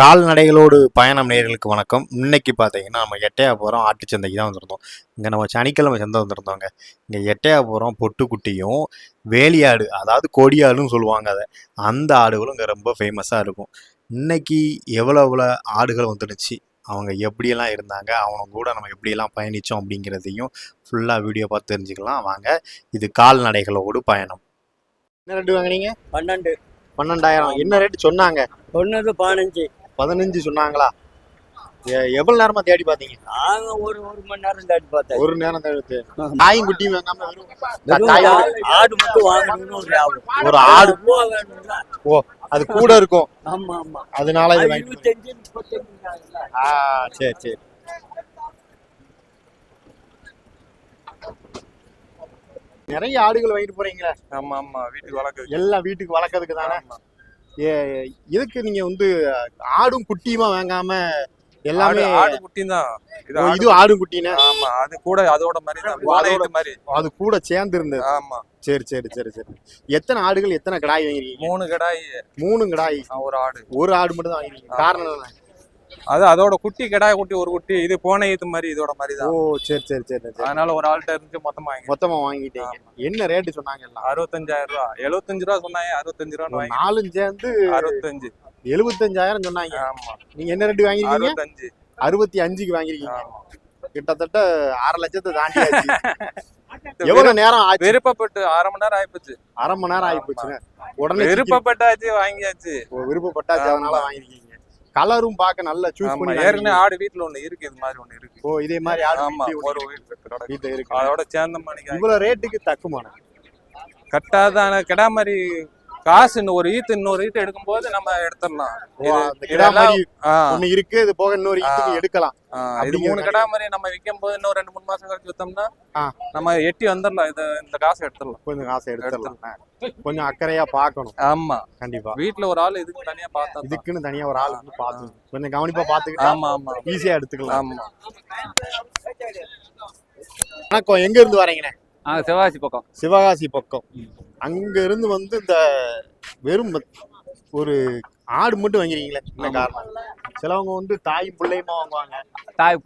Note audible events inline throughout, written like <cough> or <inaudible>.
கால்நடைகளோடு பயணம் நேயர்களுக்கு வணக்கம். இன்னைக்கு பார்த்தீங்கன்னா நம்ம எட்டையாபுரம் ஆட்டுச்சந்தைக்கு தான் வந்திருந்தோம். இங்கே நம்ம சனிக்கிழமை சந்தை வந்திருந்தோங்க. இங்கே எட்டையாபுரம் பொட்டுக்குட்டியும் வேலியாடு அதாவது கொடியாடுன்னு சொல்லுவாங்க அதை. அந்த ஆடுகளும் இங்கே ரொம்ப ஃபேமஸாக இருக்கும். இன்னைக்கு எவ்வளோ எவ்வளோ ஆடுகள் வந்துடுச்சு? அவங்க எப்படியெல்லாம் இருந்தாங்க? அவங்க கூட நம்ம எப்படியெல்லாம் பயணித்தோம் அப்படிங்கிறதையும் ஃபுல்லாக வீடியோ பார்த்து தெரிஞ்சுக்கலாம். வாங்க இது கால்நடைகளோடு பயணம். என்ன ரேட்டு வாங்குனீங்க? பன்னெண்டு. பன்னெண்டாயிரம். என்ன ரேட்டு சொன்னாங்க? ஒன்னது பதினஞ்சு. பதினஞ்சு சொன்னாங்களா? எவ்வளவு நேரமா தேடி பாத்தீங்க நாங்க ஒரு ஒரு மணி நேரம் தாட்டி பார்த்தேன். ஒரு நேரம் தேடி தாயும் குட்டியும் வாங்காம ஆடு- ஆடு மட்டும் வாங்கணும்னு ஒரு ஞாபகம் ஒரு ஆடு. வேணும்ல? அது கூட இருக்கும். ஆமா ஆமா. அதனால இது வாங்கி இருபத்தஞ்சு? ஆ சரி சரி. நிறைய ஆடுகள் வாங்கிட்டு போறீங்களே? ஆமா ஆமா. வீட்டுக்கு வளர்க்குறது எல்லாம் வீட்டுக்கு வளர்க்கறதுக்கு தானே? இதுக்கு நீங்க வந்து ஆடும் குட்டியுமா வாங்காம எல்லாமே ஆடு குட்டி தான். இது ஆடு ஆடும் குட்டினே? ஆமா அது கூட அதோட மாதிரி தான். மாதிரி. அது கூட சேர்ந்து இருந்தது. ஆமா. சரி சரி சரி சரி. எத்தனை ஆடுகள் எத்தனை கிடாய் வாங்கிருக்கீங்க மூணு கடாய். மூணு கிடாய். ஒரு ஆடு. ஒரு ஆடு மட்டும் தான் வாங்கிருக்கீங்க காரணம் என்ன? அது அதோட குட்டி கடாய் குட்டி ஒரு குட்டி இது போன ஈத்து மாதிரி இதோட மாதிரி ஓ தான் சரி சரி சரி சரி. அதனால ஒரு ஆள்கிட்ட இருந்து மொத்தமா வாங்கி மொத்தமா வாங்கிட்டீங்க. என்ன ரேட்டு சொன்னாங்க எல்லாம்? அறுபத்தஞ்சாயிரம் ரூபா. எழுபத்தஞ்சு ரூபா சொன்னாங்க அறுபத்தஞ்சு வாங்கி நாலும் சேர்ந்து அறுபத்தஞ்சு. எழுபத்தஞ்சாயிரம் சொன்னாங்க. ஆமா. நீங்க என்ன ரேட்டு வாங்கிருக்கீங்க அறுபத்தஞ்சு. அறுபத்தி அஞ்சுக்கு வாங்கிருக்கீங்க. கிட்டத்தட்ட அரை லட்சத்தை தாண்டியாச்சு. <laughs> எவ்வளவு நேரம் ஆச்சு? விருப்பப்பட்டு அரை மணி நேரம் ஆயிப்போச்சு. அரை மணி நேரம் போச்சுங்க உடனே விருப்ப விருப்பப்பட்டாச்சு வாங்கியாச்சு. விருப்பப்பட்டாச்சு. அதனால வாங்கிருக்கீங்க கலரும் பார்க்க நல்லா சூஸ் பண்ணி ஏற்கனவே. ஆடு வீட்டுல ஒண்ணு இருக்கு இது மாதிரி ஒண்ணு இருக்கு ஓ இதே மாதிரி ஆடு ஆமா ஒரு. வீட்டுல இருக்கு அதோட சேர்ந்த மணிக்கு இவ்வளவு ரேட்டுக்கு தக்குமான கட்டாதான கிடா மாதிரி காசு இன்னும் ஒரு ஈத்து இன்னொரு ஈத்து எடுக்கும்போது நம்ம எடுத்துடலாம். ஒண்ணு இருக்கு இது போக இன்னொரு ஈத்துக்கு ஆ. எடுக்கலாம். இது மூணு கிடா மாதிரி நம்ம விற்கும் போது இன்னும் ரெண்டு மூணு மாசம் கழிச்சு வித்தோம்னா. நம்ம எட்டி வந்துடலாம். இது இந்த காசு எடுத்துடலாம். கொஞ்சம் காசை எடுத்துடலாம். கொஞ்சம் அக்கறையா பார்க்கணும். ஆமா. கண்டிப்பா. வீட்டுல ஒரு ஆள் இதுக்கு தனியா பார்த்தா. இதுக்குன்னு தனியா ஒரு ஆள் வந்து பாத்து கொஞ்சம் கவனிப்பா பாத்துக்கிட்டா ஆமா ஆமா. ஈஸியா எடுத்துக்கலாம். ஆமா. வணக்கம். எங்க இருந்து வரீங்கண்ணே சிவகாசி பக்கம். சிவகாசி பக்கம். அங்க இருந்து வந்து இந்த வெறும் ஒரு ஆடு மட்டும் வாங்கிறீங்களே என்ன காரணம்? சிலவங்க வந்து தாய் பிள்ளையுமா வாங்குவாங்க. தாய்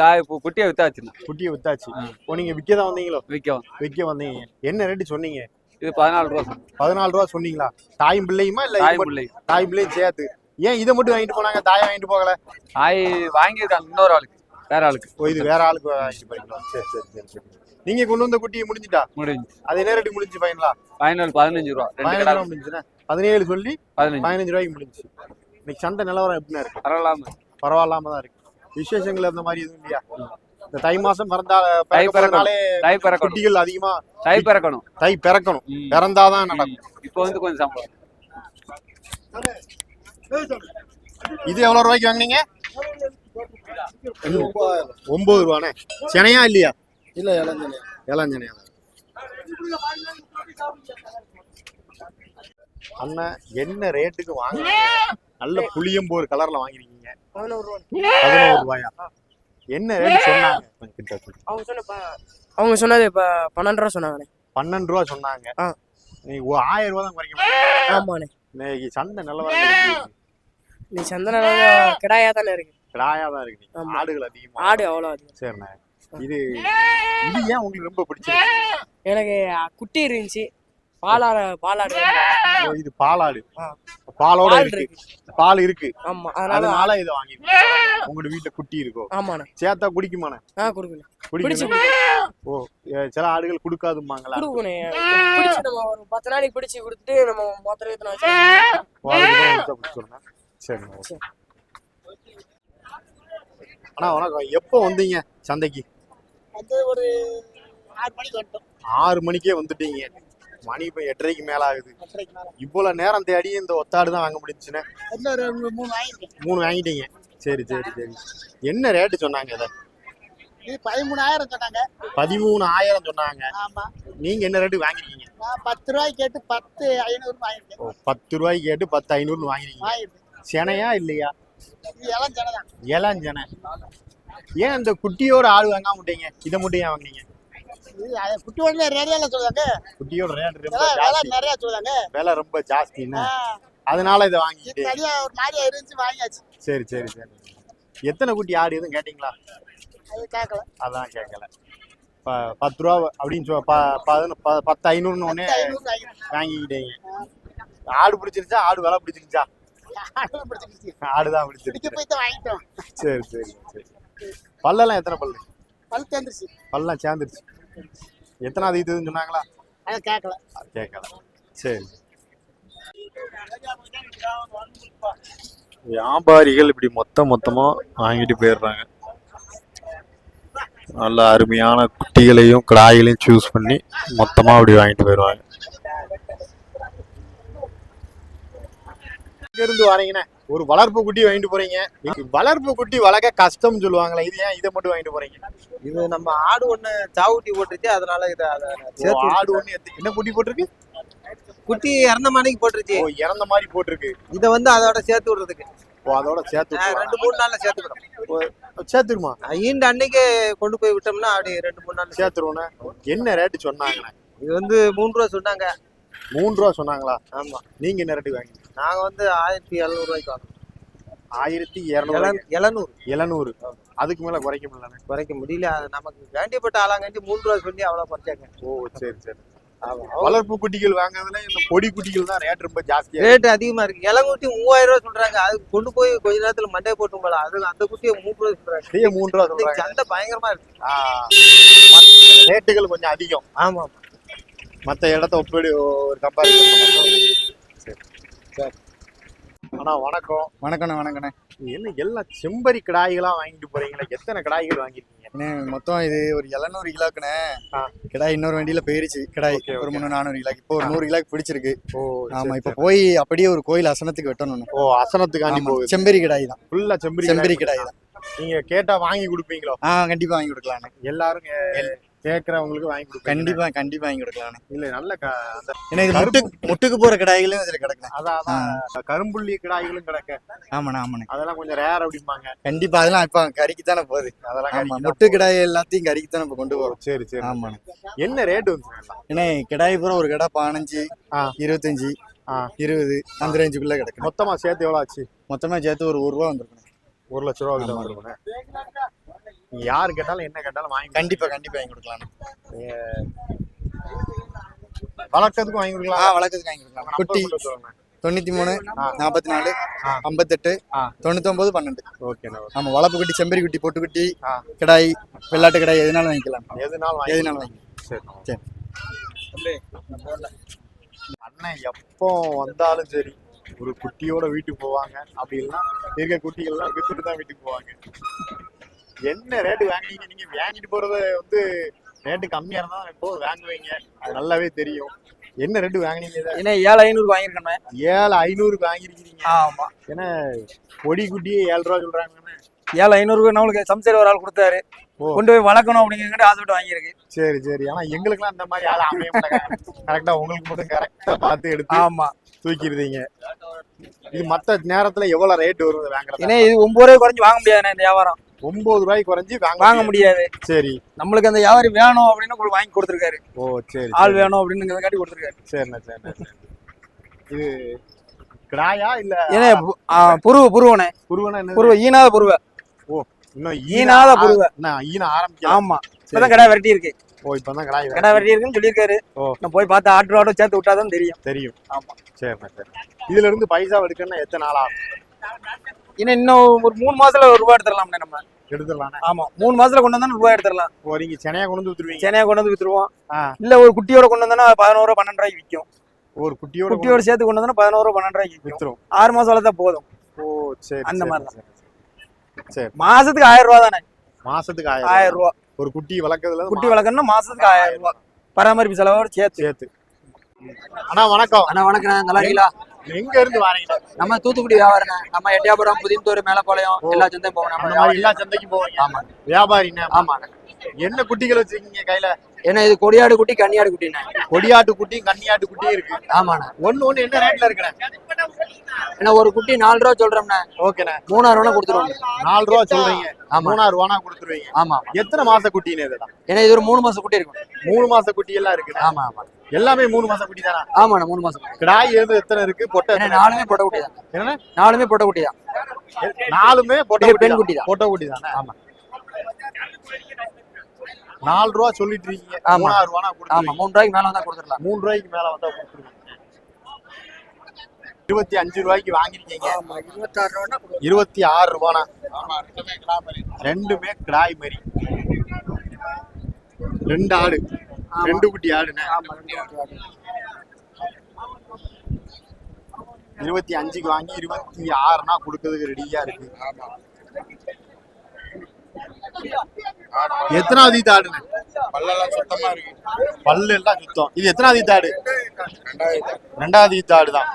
தாய் குட்டியை வித்தாச்சுண்ணா குட்டியை வித்தாச்சு. இப்போ நீங்க விற்க தான் வந்தீங்களோ விற்கவும் விற்க வந்தீங்க. என்ன ரேட்டு சொன்னீங்க? இது பதினாலு ரூபா. பதினாலு ரூபா சொன்னீங்களா? தாயும் பிள்ளையுமா இல்ல தாய் பிள்ளை தாய் பிள்ளையும். சேர்த்து. ஏன் இதை மட்டும் வாங்கிட்டு போனாங்க தாயை வாங்கிட்டு போகல? தாய் வாங்கியிருக்காங்க இன்னொரு ஆளுக்கு. வேற ஆளுக்கு. ஓ இது வேற ஆளுக்கு வாங்கிட்டு போறீங்களா சரி சரி சரி சரி. நீங்க கொண்டு வந்த குட்டியை முடிஞ்சிட்டா? முடிஞ்சு அது என்ன ரேட்டு முடிஞ்சு ஃபைனலா பதினேழு பதினஞ்சு ரூபா. ரெண்டு பதினஞ்சு ரூபா முடிஞ்சுன்னா பதினேழு சொல்லி பதினஞ்சு. பதினஞ்சு ரூபாய்க்கு முடிஞ்சு இன்னைக்கு சந்தை நிலவரம் எப்படின்னா இருக்கு? பரவாயில்லாம பரவாயில்லாம தான் இருக்கு. விசேஷங்கள் அந்த மாதிரி எதுவும் இல்லையா? இந்த தை மாசம் பிறந்தா தை பிறக்கணும். குட்டிகள் அதிகமா தை பிறக்கணும். தை பிறக்கணும். பிறந்தாதான். நடக்கும். இப்போ வந்து கொஞ்சம் சம்பளம். இது எவ்வளவு ரூபாய்க்கு வாங்குனீங்க? ஒன்பது. ரூபானே செனையா இல்லையா? இல்ல இளஞ்சனே. இளஞ்சனையா அண்ணன் என்ன ரேட்டுக்கு வாங்க நல்ல புளியம்போர் கலர்ல வாங்கிருக்கீங்க. பதினோரு ரூபாயா? என்ன ரேட் சொன்னாங்க. அவங்க சொன்ன அவங்க சொன்னது இப்ப பன்னெண்டு ரூபா சொன்னாங்கண்ணே. பன்னெண்டு ரூபா சொன்னாங்க. நீ ஆயிரம் ரூபா தான் குறைக்க ஆமாண்ணே. இன்னைக்கு சந்தை நிலவரம் நீ சந்தன கிடாயா தானே இருக்கு. கிடாயா தான் இருக்கு. ஆடுகள் அதிகமா. ஆடு அவ்வளோ அதிகம். சரிண்ணே. இது இது ஏன் உங்களுக்கு ரொம்ப பிடிச்சிருக்கு? எனக்கு குட்டி இருந்துச்சு. பாலாடு பாலாடு இது பாலாடு. பாலோட பால் இருக்கு. பால் இருக்கு. ஆமா அதனால இதை வாங்கி உங்களோட வீட்டுல குட்டி இருக்கோ? ஆமாண்ணே. சேர்த்தா குடிக்குமாண்ணே? ஆ பிடிச்சு குடிக்கும் ஓ ஏ, சில ஆடுகள் குடுக்காதுமாங்களா கொடுக்கணும் பிடிச்சு நம்ம ஒரு பத்து நாளைக்கு பிடிச்சு கொடுத்துட்டு நம்ம மொத்த ரேத்துல வச்சு ஓகே. அண்ணா வணக்கம். எப்போ வந்தீங்க சந்தைக்கு? அது ஒரு ஆறு மணிக்கு வந்துட்டோம். ஆறு மணிக்கே வந்துட்டீங்க. மணி இப்போ எட்டரைக்கு மேல ஆகுது. எட்டரைக்கு மேல. இவ்வளவு நேரம் தேடி இந்த ஒத்தாடு தான் வாங்க ரெண்டு மூணு வாங்கியிருக்கேன் மூணு வாங்கிட்டீங்க. சரி சரி சரி. என்ன ரேட்டு சொன்னாங்க இதை? இது பதிமூணாயிரம் சொன்னாங்க. பதிமூணு ஆயிரம் சொன்னாங்க. ஆமா. நீங்க என்ன ரேட்டு வாங்கிருக்கீங்க நான் பத்து ரூபாய்க்கு கேட்டு பத்து ஐநூறு வாங்கியிருக்கேன் ஓ, பத்து ரூபாய்க்கு கேட்டு பத்து ஐநூறுன்னு வாங்கிருக்கீங்க செனையா இல்லையா? இது இளம் ஜனம் தான். இளஞ்சனை. ஏன் இந்த குட்டியோட ஆடு வாங்காம விட்டீங்க? இதை மட்டும் ஏன் வாங்குனீங்க? குட்டி ஒன்று நிறைய சொல்லுவாங்க. குட்டியோட ரேட் ரொம்ப நிறைய சொல்லுவாங்க. விலை ரொம்ப ஜாஸ்தின்னு அதனால இதை வாங்கிட்டு தனியா ஒரு மாதிரியா இருந்துச்சு வாங்கியாச்சு. சரி சரி சரி. எத்தனை குட்டி ஆடு எதுவும் கேட்டிங்களா? அது கேட்கல அதான் கேட்கல பத்து ரூபா அப்படின்னு ப- பத்து ஐநூறுன்னு வாங்கிட்டேன் வாங்கிக்கிட்டீங்க. ஆடு பிடிச்சிருச்சா? ஆடு விலை பிடிச்சிருச்சா? ஆடுலாம் பிடிச்சிருச்சு. ஆடு தான் பிடிக்க பிடிச்சிருச்சு போய் தான் வாங்கிட்டோம். சரி சரி சரி. பல்லெல்லாம் எத்தனை பல்லு? பல் தேர்ந்துருச்சு பல்லாம் சேர்ந்துருச்சு. எத்தனாவது இதுன்னு சொன்னாங்களா? அதை கேட்கல கேட்கல சரி. வியாபாரிகள் இப்படி மொத்த மொத்தமா வாங்கிட்டு போயிடுறாங்க. நல்ல அருமையான குட்டிகளையும் கிடாய்களையும் சூஸ் பண்ணி மொத்தமா அப்படி வாங்கிட்டு போயிடுவாங்க. இருந்து வரீங்கண்ணே? ஒரு வளர்ப்பு குட்டி வாங்கிட்டு போறீங்க. வளர்ப்பு குட்டி வளர்க்க கஷ்டம்னு சொல்லுவாங்களே இது ஏன் இதை மட்டும் வாங்கிட்டு போறீங்க? இது நம்ம ஆடு ஒண்ணு சாவுட்டி போட்டுருச்சு அதனால இதை ஆடு ஒண்ணு என்ன குட்டி போட்டிருக்கு? குட்டி இறந்த மாணிக்கு போட்டுருச்சு. ஓ இறந்த மாதிரி போட்டிருக்கு. இதை வந்து அதோட சேர்த்து விடுறதுக்கு. ஓ அதோட சேர்த்து ரெண்டு மூணு நாள்ல சேர்த்துக்கிறோம் சேர்த்துருமா ஈண்டு அன்னைக்கு கொண்டு போய் விட்டோம்னா அப்படி ரெண்டு மூணு நாள் சேர்த்து சேர்த்துருவோண்ணே என்ன ரேட்டு சொன்னாங்கண்ணே இது வந்து மூணு ரூபா சொன்னாங்க. மூணு ரூபா சொன்னாங்களா? ஆமா. நீங்க என்ன ரேட்டு வாங்கி நாங்க வந்து ஆயிரத்தி எழுநூறு ரூபாய்க்கு வாங்கணும் ஆயிரத்தி இரநூறு. எழுநூ- எழுநூறு அதுக்கு மேல குறைக்க முடியலண்ணே. குறைக்க முடியல. நமக்கு வேண்டியப்பட்ட ஆளாங்காண்டி மூணு ரூபா சொல்லி அவ்வளவு குறைச்சாங்க. ஓ சரி சரி. வளர்ப்பு குட்டிகள் வாங்குறதுல இந்த பொடி குட்டிகள் தான் ரேட் ரொம்ப ஜாஸ்தியா இருக்கு. ரேட் அதிகமா இருக்கு. இளங்குட்டி மூவாயிரம் ரூபா சொல்றாங்க. அது கொண்டு போய் கொஞ்ச நேரத்துல மண்டே போட்டு போல. அது அந்த குட்டியை மூணு ரூபா சொல்றாங்க. மூணு ரூபா இன்னைக்கு சொல்றாங்க. சந்தை பயங்கரமா இருக்கு. ரேட்டுகள் கொஞ்சம் அதிகம். ஆமா. மத்த இடத்த ஒப்பிடு ஒரு கம்பேரிசன் சரி. அண்ணா வணக்கம். வணக்கண்ணே வணக்கண்ணே. என்ன எல்லாம் செம்பரி கிடாய்களா வாங்கிட்டு போறீங்களா? எத்தனை கிடாய்கள் வாங்கிருக்கீங்க மொத்தம் இது ஒரு எழுநூறு கிலோக்குண்ணே. கிடாய் இன்னொரு வண்டியில போயிருச்சு. கிடாய் ஒரு. முந்நூறு நானூறு கிலோக்கு இப்போ ஒரு நூறு கிலோக்கு பிடிச்சிருக்கு. ஓ ஆமா இப்ப போய் அப்படியே ஒரு கோயில் அசனத்துக்கு வெட்டணும் ஓ போகுது. செம்பரி கிடாய் தான். ஃபுல்லா செம்பரி செம்பரி கிடாய் தான். நீங்க கேட்டா வாங்கி கொடுப்பீங்களோ? ஆ கண்டிப்பா வாங்கி கொடுக்கலாண்ணே எல்லாரும் கேக்குறவங்களுக்கு வாங்கி கண்டிப்பா கண்டிப்பா வாங்கி கொடுக்கலாண்ணே இல்ல நல்ல ஏன்னா இது முட்டு முட்டுக்கு போற கிடாய்களும் இதுல கிடக்குண்ணே அதான் கரும்புள்ளி கிடாய்களும் கிடக்க. ஆமாண்ணே ஆமாண்ணே. அதெல்லாம் கொஞ்சம் ரேர் அப்படிம்பாங்க. கண்டிப்பா அதெல்லாம் இப்ப கறிக்கு தானே போகுது. அதெல்லாம் முட்டு கிடாய் எல்லாத்தையும் கறிக்கு தானே இப்ப கொண்டு. போறோம். சரி சரி ஆமாண்ணே. என்ன ரேட் வந்து? ஏன்னா கிடாய் பூரா ஒரு கடை பதினஞ்சு. இருபத்தஞ்சு. இருபது அந்த ரேஞ்சுக்குள்ள கிடக்கு மொத்தமா சேர்த்து எவ்வளவு ஆச்சு? மொத்தமா சேர்த்து ஒரு ஒரு ரூபா வந்துருக்கணும் ஒரு லட்ச ரூபா கிட்ட வந்துருக்குண்ணே நீங்க யாரு கேட்டாலும் என்ன கேட்டாலும் வாங்கி கண்டிப்பா கண்டிப்பா வாங்கி கொடுக்கலாண்ணே வளர்க்கறதுக்கும் வாங்கி ஆ கொடுக்கலாம் வழக்கத்துக்கு வாங்கி கொடுக்கலாம். குட்டி தொண்ணூத்தி மூணு. நாற்பத்தி நாலு. ஐம்பத்தெட்டு. தொண்ணூத்தொன்பது பன்னெண்டு. ஓகேண்ணா ஆமா வளப்பு குட்டி செம்பரி குட்டி பொட்டு குட்டி. கிடாய் வெள்ளாட்டு கிடாய் எதுனாலும் வாங்கிக்கலாம். எதுனாலும் எதுனாலும் வாங்கி சரி சரி. அண்ணன் எப்போ வந்தாலும் சரி ஒரு குட்டியோட வீட்டுக்கு போவாங்க. அப்படி இல்லைன்னா இருக்க குட்டிகள்லாம் வித்துட்டு தான் வீட்டுக்கு போவாங்க. என்ன ரேட்டு வாங்குவீங்க நீங்க வாங்கிட்டு போறது வந்து ரேட்டு கம்மியா இருந்தா எப்போ வாங்குவீங்க. அது நல்லாவே தெரியும். என்ன ரேட்டு வாங்குனீங்க? ஏன்னா ஏழு ஐநூறு வாங்கியிருக்கேன் ஏழு ஐநூறுக்கு வாங்கியிருக்கீங்க ஆமா. ஏன்னா பொடி குட்டியே ஏழு ரூபா சொல்றாங்கன்னு. ஏழு ஐநூறுக்கு நம்மளுக்கு சம்சரி ஒரு ஆள் கொடுத்தாரு. கொண்டு போய் வளர்க்கணும் அப்படிங்கிற ஆசைப்பட்டு வாங்கியிருக்கு. சரி சரி. ஆனா எங்களுக்குலாம் அந்த மாதிரி ஆள் அமைய கரெக்டா உங்களுக்கு மட்டும் கரெக்டா பார்த்து எடுத்து ஆமா. தூக்கிடுதீங்க இது மத்த நேரத்துல எவ்வளவு ரேட் வருது வாங்குறது ஏன்னா இது ஒன்பது ரூபாய் குறைஞ்சு வாங்க முடியாதுண்ணே இந்த வியாபாரம். ஒன்பது ரூபாய்க்கு குறைஞ்சி வாங்க முடியாது. சரி. நம்மளுக்கு அந்த வியாபாரி வேணும் அப்படின்னு கொடு- வாங்கி கொடுத்துருக்காரு. ஓ சரி ஆள். வேணும் அப்படின்னு காட்டி கொடுத்துருக்காரு. சரிண்ணா சரிண்ணா சரி. இது கிடாயா இல்ல ஏன்னா புருவ புருவனே. என்ன புருவ ஈனாத புருவ. இன்னும் ஈனாத ஈன புருவ இன்னும் ஈன ஆரம்பிக்கலாம் ஆமா. இப்பதான் கடை வெரைட்டி இருக்கு. ஓ இப்பதான் கிடாய் கடை வெரைட்டி இருக்குன்னு சொல்லியிருக்காரு. ஓ. நான் போய் பார்த்து ஆட்டு ஆட்டோ சேர்த்து விட்டாதான் தெரியும். தெரியும். ஆமா. சரிண்ணா சரி இதுல இருந்து பைசா எடுக்கணும்னா எத்தனை நாள் ஆகும்? இன்னும் இன்னும் ஒரு மூணு மாசத்துல ஒரு ரூபாய் எடுத்துடலாம்ண்ணே நம்ம எடுத்துடலாண்ணே ஆமா மூணு மாசத்துல கொண்டு வந்தா ரூபாய் எடுத்துடலாம். ஓ நீங்க சென்னையா கொண்டு வந்து வித்துருவீங்க? சென்னையை கொண்டு வந்து வித்துருவோம். இல்ல ஒரு குட்டியோட கொண்டு வந்தோம்னா பதினோரு பன்னெண்டு ரூபாய்க்கு விற்கும் ஒரு குட்டியோட குட்டியோட சேர்த்து கொண்டு வந்தோம்னா பதினோரு பன்னெண்டு ரூபாய்க்கு வித்துரும். ஆறு மாசம் வளர்த்தா போதும். ஓ சரி அந்த. சரி, சரி மாசத்துக்கு ஆயிரம் ரூபா தானே? மாசத்துக்கு ஆயிரம் ஆயிரம் ரூபா. ஒரு குட்டி வளர்க்கறதுல குட்டி வளர்க்கணும்னா மாசத்துக்கு ஆயிரம் ரூபா. பராமரிப்பு செலவோட சேர்த்து. சேர்த்து. அண்ணா வணக்கம். அண்ணா வணக்கம் நல்லா இருக்கீங்களா? எங்க இருந்து வாரீங்க? நம்ம தூத்துக்குடி வியாபாரம் நம்ம எட்டியாபுரம் புதியத்தூர் மேலப்பாளையம். எல்லா சந்தையும் போவோம் நம்ம எல்லா சந்தைக்கும் போவீங்க. ஆமா. வியாபாரிண்ணே ஆமாண்ணே என்ன குட்டிகள் வச்சிருக்கீங்க கையில? ஏன்னா இது கொடியாடு குட்டி கன்னியாடு குட்டிண்ணே. கொடியாட்டு குட்டியும் கன்னியாட்டு குட்டியும் இருக்கு. ஆமாண்ணே. ஒண்ணு ஒண்ணு என்ன ரேட்ல இருக்குண்ணே? ஏன்னா ஒரு குட்டி நாலு ரூபா சொல்றோம்ண்ணே. ஓகேண்ணே. மூணாயிரம் ரூபா கொடுத்துருவோம். நாலு ரூபா சொல்றீங்க. ஆமா. மூணாயிரம் ரூபானா கொடுத்துருவீங்க. ஆமா. எத்தனை மாச குட்டின்னு இதெல்லாம் ஏன்னா இது ஒரு மூணு மாசம் குட்டி இருக்கும். மூணு மாச குட்டி எல்லாம் இருக்குண்ணே. ஆமா ஆமா. எல்லாமே மூணு மாசம் குட்டி தானா ஆமாண்ணா மூணு மாசம் கிடாய் எது எத்தனை இருக்கு? பொட்டை? நாலுமே பொட்டை குட்டி தான் என்ன நாலுமே பொட்டை குட்டி தான் நாலுமே பொட்டை பெண். குட்டி தான். பொட்டை குட்டி தானே ஆமா. நாலு ரூபா சொல்லிட்டு இருக்கீங்க. மூணாயிரம் ரூபா ஆமா மூணு ரூபாய்க்கு மேல வந்தா கொடுத்துடலாம். மூணு ரூபாய்க்கு மேல வந்தா கொடுத்துருங்க இருபத்தி அஞ்சு ரூபாய்க்கு வாங்கிருக்கீங்க இருபத்தி ஆறு ரூபானா? ரெண்டுமே கிடாய் மாதிரி. ரெண்டு ஆடு. ரெண்டு குட்டி ஆடுனே இருபத்தி அஞ்சுக்கு வாங்கி இருபத்தி ஆறுனா கொடுக்கறதுக்கு ரெடியா இருக்கு. எத்தனாவது ஈத்து ஆடுனே பல்லெல்லாம் சுத்தமா இருக்கு. பல்லு எல்லாம் சுத்தம். இது எத்தனாவது ஆடு? ரெண்டாவது ஆடு தான்.